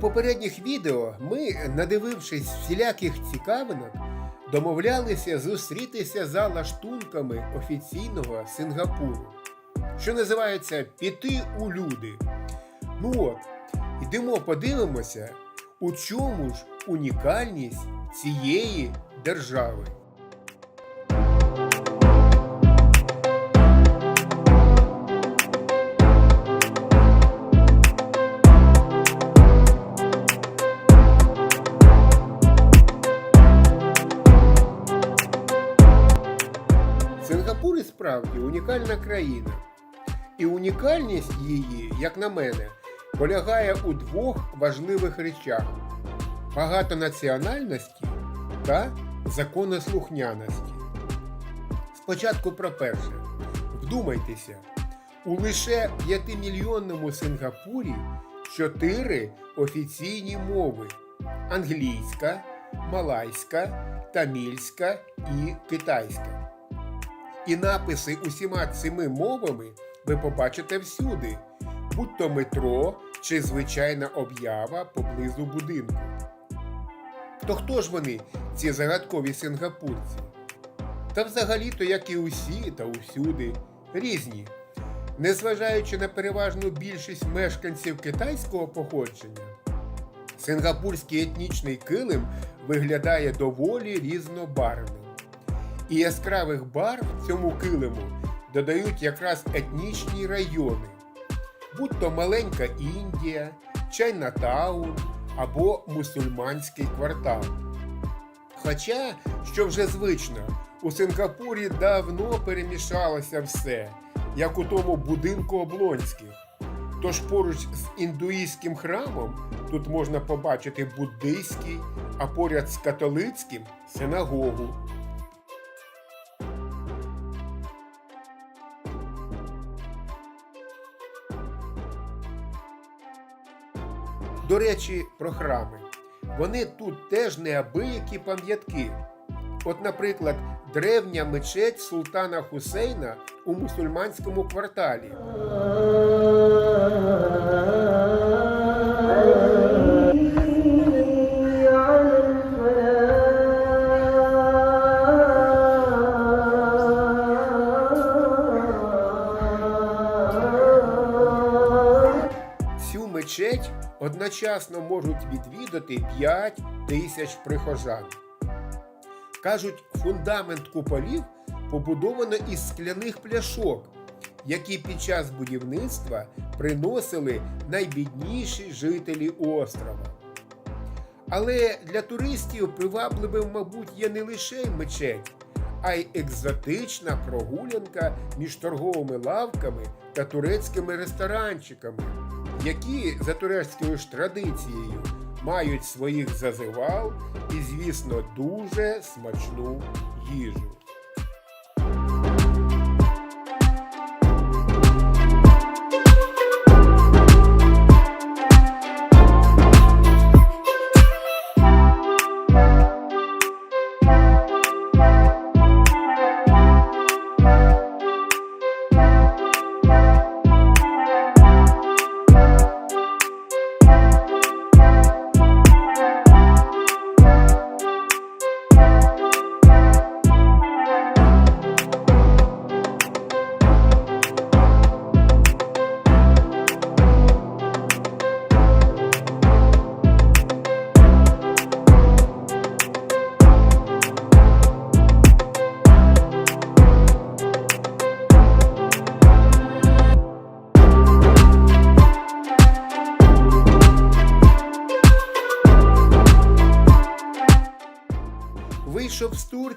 попередніх відео ми, надивившись всіляких цікавинок, домовлялися зустрітися за лаштунками офіційного Сингапуру, що називається піти у люди. Ну от, йдемо подивимося, у чому ж унікальність цієї держави. Унікальна країна. І унікальність її, як на мене, полягає у двох важливих речах: багатонаціональності та законослухняності. Спочатку про перше. Вдумайтеся, у лише 5-мільйонному Сингапурі чотири офіційні мови: англійська, малайська, тамільська і китайська. І написи усіма цими мовами ви побачите всюди, будь то метро чи звичайна об'ява поблизу будинку. То хто ж вони, ці загадкові сингапурці? Та взагалі-то, як і усі та усюди, різні. Незважаючи на переважну більшість мешканців китайського походження, сингапурський етнічний килим виглядає доволі різнобарвним. І яскравих барв цьому килиму додають якраз етнічні райони, будь то маленька Індія, Чайнатаун або мусульманський квартал. Хоча, що вже звично, у Сингапурі давно перемішалося все, як у тому будинку Облонських. Тож поруч з індуїзьким храмом тут можна побачити буддийський, а поряд з католицьким синагогу. Речі, про храми. Вони тут теж неабиякі пам'ятки. От, наприклад, древня мечеть султана Хусейна у мусульманському кварталі. Одночасно можуть відвідати 5 тисяч прихожан. Кажуть, фундамент куполів побудовано із скляних пляшок, які під час будівництва приносили найбідніші жителі острова. Але для туристів привабливим, мабуть, є не лише мечеть, а й екзотична прогулянка між торговими лавками та турецькими ресторанчиками, які за турецькою ж традицією мають своїх зазивал і, звісно, дуже смачну їжу.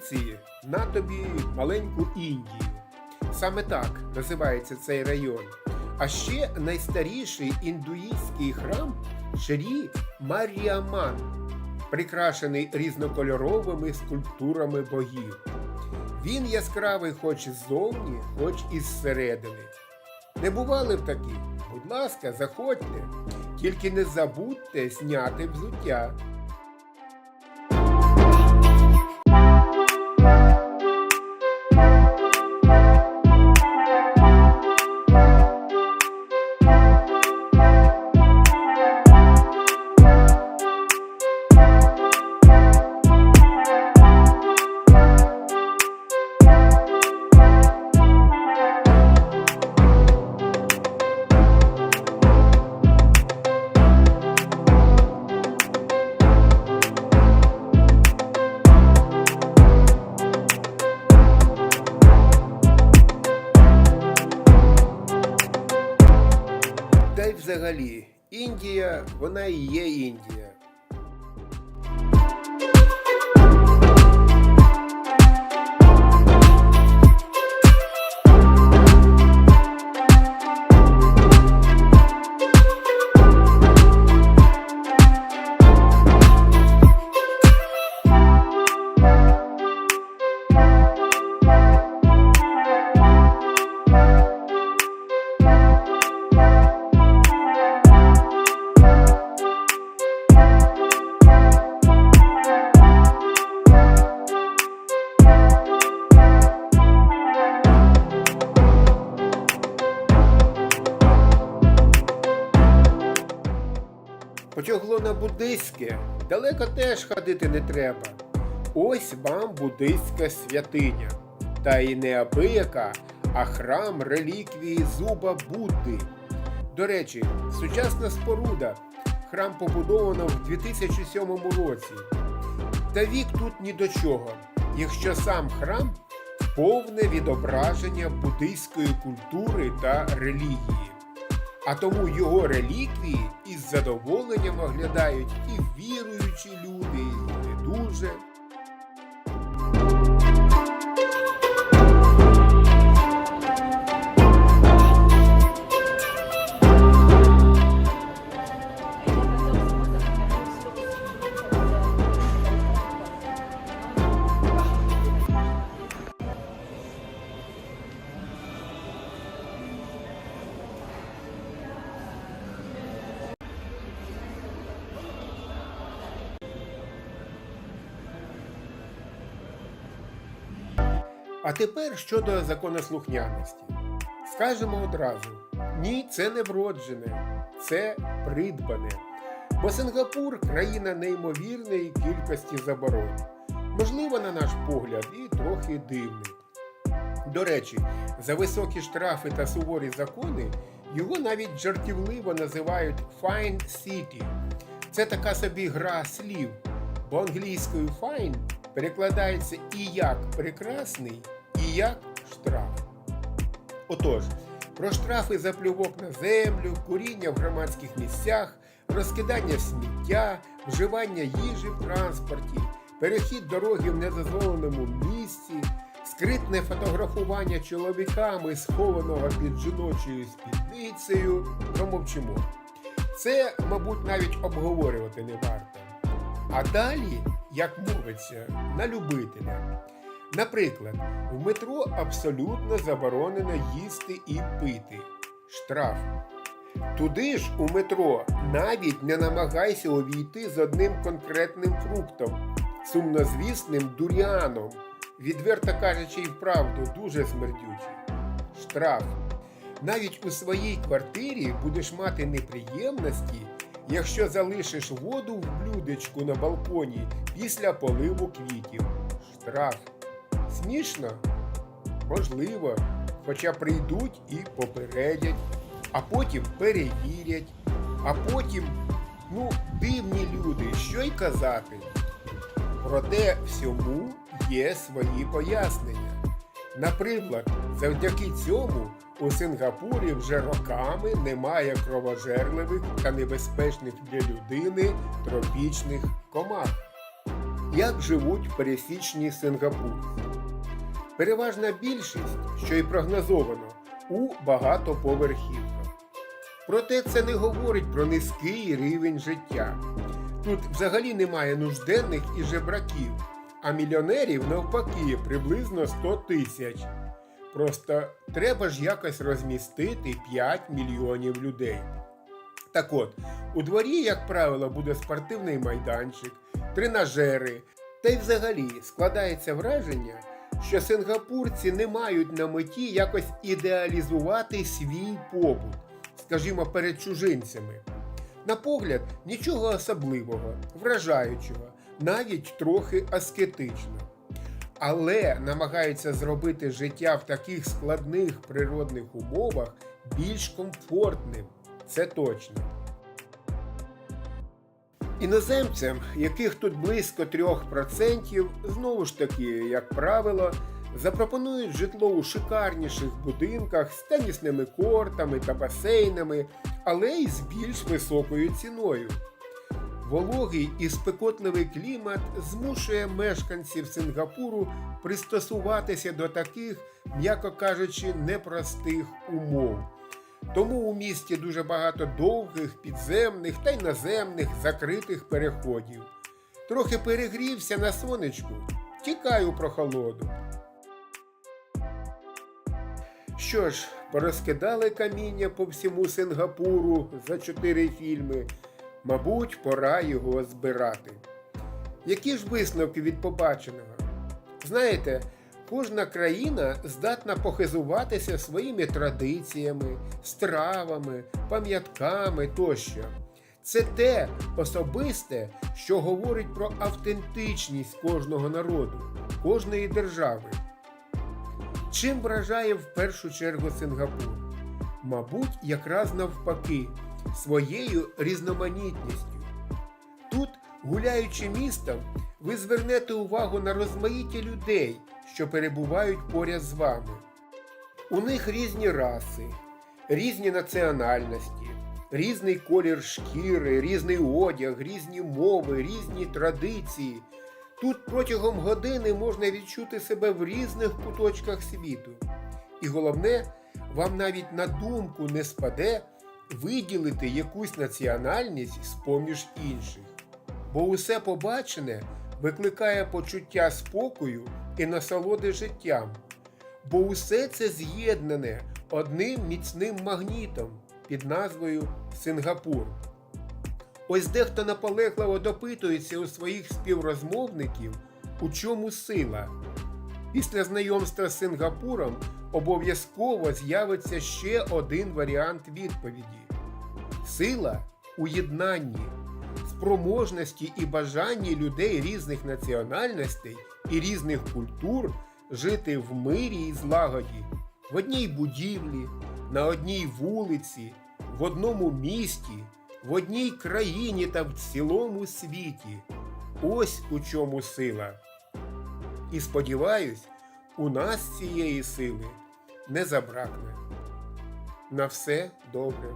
Турції на тобі маленьку Індію. Саме так називається цей район. А ще найстаріший індуїстський храм Шрі Маріаман, прикрашений різнокольоровими скульптурами богів. Він яскравий хоч ззовні, хоч і зсередини. Не бували в такі? Будь ласка, заходьте, тільки не забудьте зняти взуття. Вона і є Індія. Буддистське, далеко теж ходити не треба. Ось вам буддистська святиня. Та й не абияка, а храм реліквії зуба Будди. До речі, сучасна споруда. Храм побудовано в 2007 році. Та вік тут ні до чого, якщо сам храм повне відображення буддийської культури та релігії. А тому його реліквії із задоволенням оглядають і віруючі люди, і не дуже. А тепер щодо законослухняності. Скажемо одразу: ні, це не вроджене, це придбане. Бо Сингапур країна неймовірної кількості заборон. Можливо, на наш погляд, і трохи дивний. До речі, за високі штрафи та суворі закони його навіть жартівливо називають Fine City. Це така собі гра слів, бо англійською fine перекладається і як прекрасний, і як штраф. Отож, про штрафи за плювок на землю, куріння в громадських місцях, розкидання сміття, вживання їжі в транспорті, перехід дороги в недозволеному місці, скритне фотографування чоловіками, схованого під жіночою спідницею, промовчимо. Це, мабуть, навіть обговорювати не варто. А далі, як мовиться, на любителя. Наприклад, в метро абсолютно заборонено їсти і пити. Штраф. Туди ж у метро навіть не намагайся увійти з одним конкретним фруктом, сумнозвісним дуріаном, відверто кажучи, і вправду дуже смердючий. Штраф. Навіть у своїй квартирі будеш мати неприємності, якщо залишиш воду в блюдечку на балконі після поливу квітів. Штраф. Смішно? Можливо, хоча прийдуть і попередять, а потім перевірять, а потім, ну, дивні люди, що й казати. Проте всьому є свої пояснення. Наприклад, завдяки цьому у Сингапурі вже роками немає кровожерливих та небезпечних для людини тропічних комах. Як живуть пересічні сингапурці? Переважна більшість, що й прогнозовано, у багатоповерхівках. Проте це не говорить про низький рівень життя. Тут взагалі немає нужденних і жебраків, а мільйонерів навпаки приблизно 100 тисяч. Просто треба ж якось розмістити 5 мільйонів людей. Так от, у дворі, як правило, буде спортивний майданчик, тренажери, та й взагалі складається враження, що сингапурці не мають на меті якось ідеалізувати свій побут, скажімо, перед чужинцями. На погляд, нічого особливого, вражаючого, навіть трохи аскетично. Але намагаються зробити життя в таких складних природних умовах більш комфортним. Це точно. Іноземцям, яких тут близько 3%, знову ж таки, як правило, запропонують житло у шикарніших будинках з тенісними кортами та басейнами, але й з більш високою ціною. Вологий і спекотливий клімат змушує мешканців Сингапуру пристосуватися до таких, м'яко кажучи, непростих умов. Тому у місті дуже багато довгих, підземних та й наземних закритих переходів. Трохи перегрівся на сонечку, тікаю прохолоду. Що ж, порозкидали каміння по всьому Сингапуру за чотири фільми. Мабуть, пора його збирати. Які ж висновки від побаченого? Знаєте, кожна країна здатна похизуватися своїми традиціями, стравами, пам'ятками тощо. Це те особисте, що говорить про автентичність кожного народу, кожної держави. Чим вражає в першу чергу Сингапур? Мабуть, якраз навпаки, своєю різноманітністю. Тут, гуляючи містом, ви звернете увагу на розмаїття людей, що перебувають поряд з вами. У них різні раси, різні національності, різний колір шкіри, різний одяг, різні мови, різні традиції. Тут протягом години можна відчути себе в різних куточках світу. І головне, вам навіть на думку не спаде виділити якусь національність з-поміж інших. Бо усе побачене викликає почуття спокою і насолоди життям. Бо усе це з'єднане одним міцним магнітом під назвою Сингапур. Ось дехто наполегливо допитується у своїх співрозмовників, у чому сила. Після знайомства з Сингапуром обов'язково з'явиться ще один варіант відповіді: сила у єднанні, спроможності і бажанні людей різних національностей і різних культур жити в мирі і злагоді, в одній будівлі, на одній вулиці, в одному місті, в одній країні та в цілому світі. Ось у чому сила. І сподіваюсь, у нас цієї сили не забракне. На все добре.